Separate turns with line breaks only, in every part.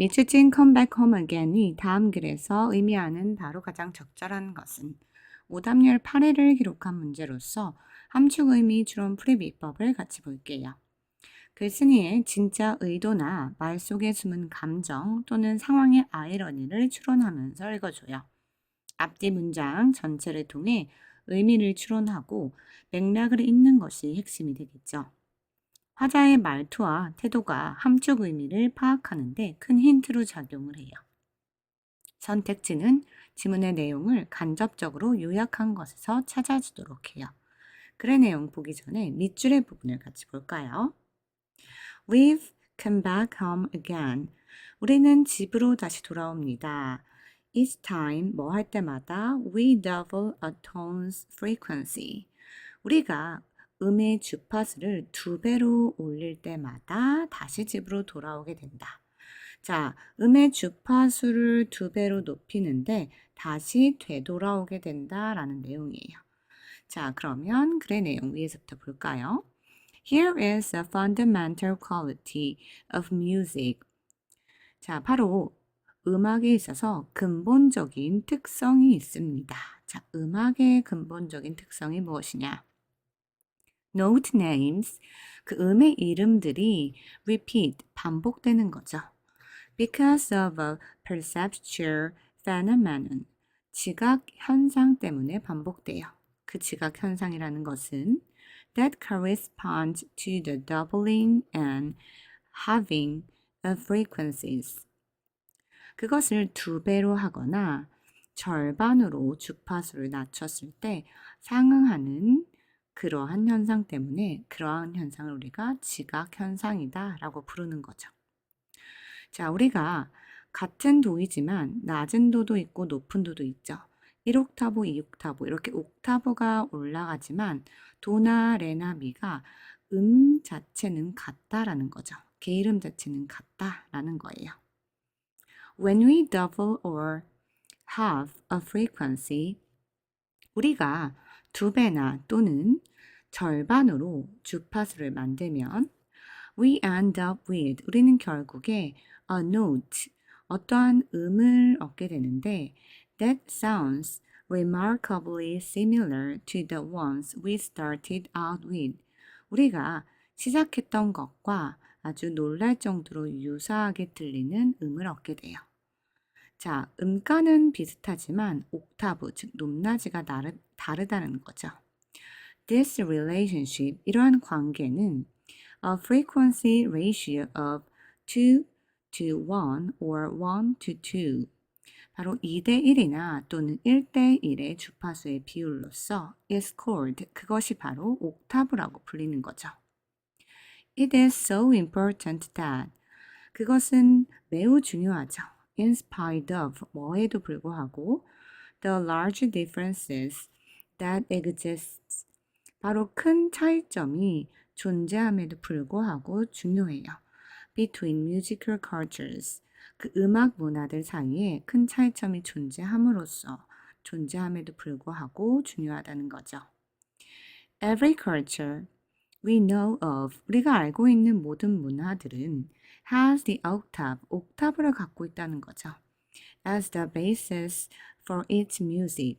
미츠진 back home again이 다음 글에서 의미하는 바로 가장 적절한 것은 오답률 8회를 기록한 문제로서 함축 의미 추론 풀이 비법을 같이 볼게요. 글쓴이의 진짜 의도나 말 속에 숨은 감정 또는 상황의 아이러니를 추론하면서 읽어줘요. 앞뒤 문장 전체를 통해 의미를 추론하고 맥락을 잇는 것이 핵심이 되겠죠. 화자의 말투와 태도가 함축 의미를 파악하는데 큰 힌트로 작용을 해요. 선택지는 지문의 내용을 간접적으로 요약한 것에서 찾아주도록 해요. 글의 내용 보기 전에 밑줄의 부분을 같이 볼까요? We've come back home again. 우리는 집으로 다시 돌아옵니다. Each time 뭐 할 때마다 we double a tone's frequency. 우리가 음의 주파수를 두 배로 올릴 때마다 다시 집으로 돌아오게 된다. 자, 음의 주파수를 두 배로 높이는데 다시 되돌아오게 된다라는 내용이에요. 자, 그러면 글의 내용 위에서부터 볼까요? Here is a fundamental quality of music. 자, 바로 음악에 있어서 근본적인 특성이 있습니다. 자, 음악의 근본적인 특성이 무엇이냐? Note names, 그 음의 이름들이 repeat, 반복되는 거죠. Because of a perceptual phenomenon, 지각 현상 때문에 반복돼요. 그 지각 현상이라는 것은 that corresponds to the doubling and halving of frequencies. 그것을 두 배로 하거나 절반으로 주파수를 낮췄을 때 상응하는 그러한 현상 때문에 그러한 현상을 우리가 지각 현상이다 라고 부르는 거죠. 자, 우리가 같은 도이지만 낮은 도도 있고 높은 도도 있죠. 1옥타브, 2옥타브 이렇게 옥타브가 올라가지만 도나 레나 미가 음 자체는 같다라는 거죠. 게이름 자체는 같다라는 거예요. When we double or halve a frequency, 우리가 두 배나 또는 절반으로 주파수를 만들면 we end up with 우리는 결국에 a note 어떠한 음을 얻게 되는데 that sounds remarkably similar to the ones we started out with. 우리가 시작했던 것과 아주 놀랄 정도로 유사하게 들리는 음을 얻게 돼요. 자, 음가는 비슷하지만 옥타브, 즉 높낮이가 다르, 다르다는 거죠. This relationship, 이러한 관계는 a frequency ratio of 2 to 1 or 1 to 2. 바로 2대 1이나 또는 1대 1의 주파수의 비율로서 is called 그것이 바로 옥타브라고 불리는 거죠. It is so important that 그것은 매우 중요하죠. In spite of 뭐에도 불구하고 the large differences that exists 바로 큰 차이점이 존재함에도 불구하고 중요해요. Between musical cultures 그 음악 문화들 사이에 큰 차이점이 존재함으로써 존재함에도 불구하고 중요하다는 거죠. Every culture we know of 우리가 알고 있는 모든 문화들은 has the octave 옥타브를 갖고 있다는 거죠. As the basis for its music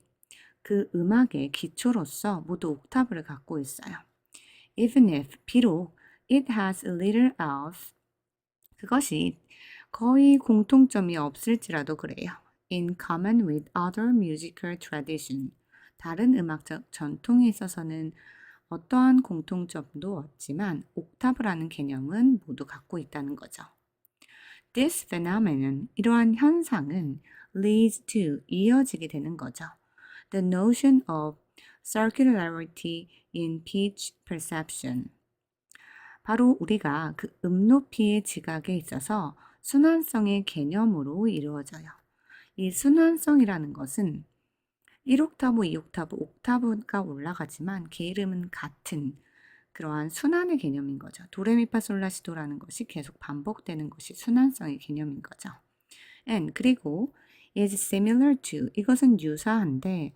그 음악의 기초로서 모두 옥타브를 갖고 있어요. Even if 비록 it has a little else 그것이 거의 공통점이 없을지라도 그래요. In common with other musical tradition. 다른 음악적 전통에 있어서는 어떠한 공통점도 없지만 옥타브라는 개념은 모두 갖고 있다는 거죠. This phenomenon, 이러한 현상은 leads to, 이어지게 되는 거죠. The notion of circularity in pitch perception. 바로 우리가 그 음높이의 지각에 있어서 순환성의 개념으로 이루어져요. 이 순환성이라는 것은 1옥타브, 2옥타브, 옥타브가 올라가지만 게이름은 같은 그러한 순환의 개념인 거죠. 도레미파솔라시도라는 것이 계속 반복되는 것이 순환성의 개념인 거죠. and 그리고 is similar to 이것은 유사한데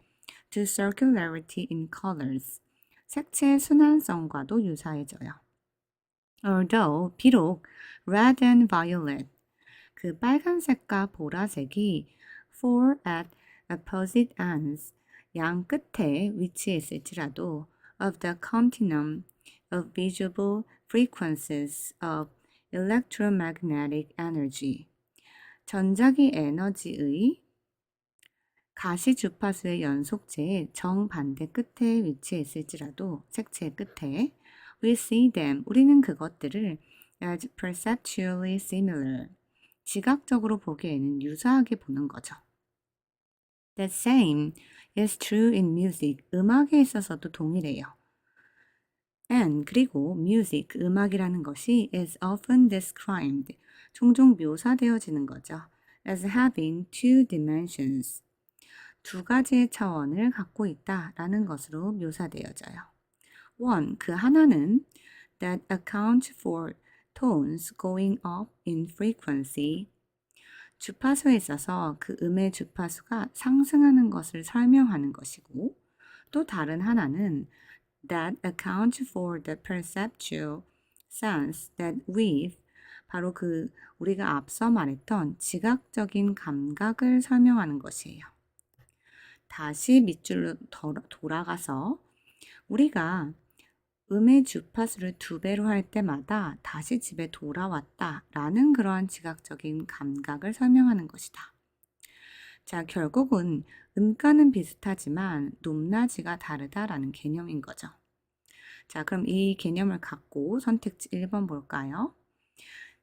to circularity in colors 색채의 순환성과도 유사해져요. Although 비록 red and violet 그 빨간색과 보라색이 four at opposite ends 양 끝에 위치했을지라도 of the continuum of visible frequencies of electromagnetic energy 전자기 에너지의 가시 주파수의 연속체의 정반대 끝에 위치했을지라도 색채 끝에 we see them 우리는 그것들을 as perceptually similar 지각적으로 보기에는 유사하게 보는 거죠. The same is true in music 음악에 있어서도 동일해요. And 그리고 music 음악이라는 것이 is often described 종종 묘사되어지는 거죠. as having two dimensions 두 가지의 차원을 갖고 있다라는 것으로 묘사되어져요. One, 그 하나는 that accounts for tones going up in frequency. 주파수에 있어서 그 음의 주파수가 상승하는 것을 설명하는 것이고 또 다른 하나는 that accounts for the perceptual sense that we've 바로 그 우리가 앞서 말했던 지각적인 감각을 설명하는 것이에요. 다시 밑줄로 돌아가서 우리가 음의 주파수를 두 배로 할 때마다 다시 집에 돌아왔다 라는 그러한 지각적인 감각을 설명하는 것이다. 자, 결국은 음가는 비슷하지만 높낮이가 다르다라는 개념인 거죠. 자, 그럼 이 개념을 갖고 선택지 1번 볼까요?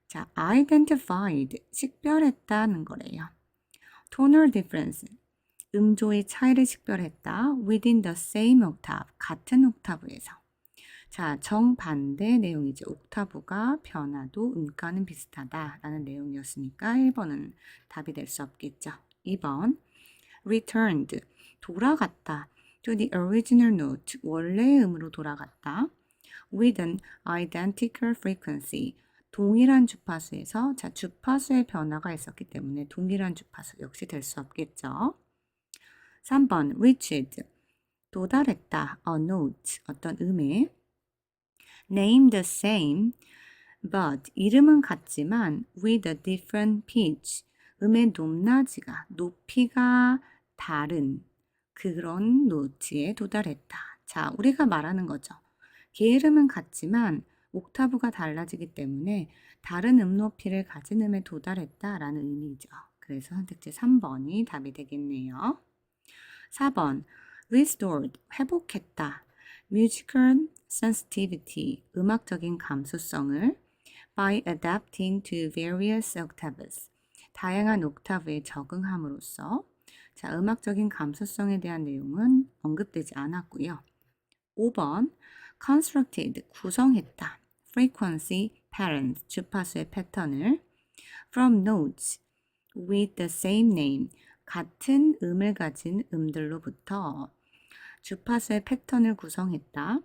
자, identified, 식별했다는 거래요. tonal difference, 음조의 차이를 식별했다. within the same octave, 같은 옥타브에서. 자, 정반대 내용이죠. 옥타브가 변화도 음가는 비슷하다 라는 내용이었으니까 1번은 답이 될 수 없겠죠. 2번 returned, 돌아갔다. to the original note, 원래의 음으로 돌아갔다. with an identical frequency, 동일한 주파수에서 자 주파수의 변화가 있었기 때문에 동일한 주파수 역시 될 수 없겠죠. 3번 reached 도달했다 a note 어떤 음에 name the same but 이름은 같지만 with a different pitch 음의 높낮이가 높이가 다른 그런 노트에 도달했다. 자, 우리가 말하는 거죠. 개 이름은 같지만 옥타브가 달라지기 때문에 다른 음 높이를 가진 음에 도달했다라는 의미죠. 그래서 선택지 3번이 답이 되겠네요. 4번 restored 회복했다. musical sensitivity 음악적인 감수성을 by adapting to various octaves 다양한 옥타브에 적응함으로써 자, 음악적인 감수성에 대한 내용은 언급되지 않았고요. 5번 constructed 구성했다. frequency patterns 주파수의 패턴을 from notes with the same name 같은 음을 가진 음들로부터 주파수의 패턴을 구성했다.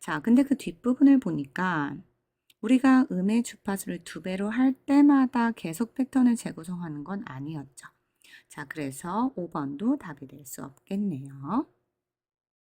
자, 근데 그 뒷부분을 보니까 우리가 음의 주파수를 두 배로 할 때마다 계속 패턴을 재구성하는 건 아니었죠. 자, 그래서 5번도 답이 될 수 없겠네요.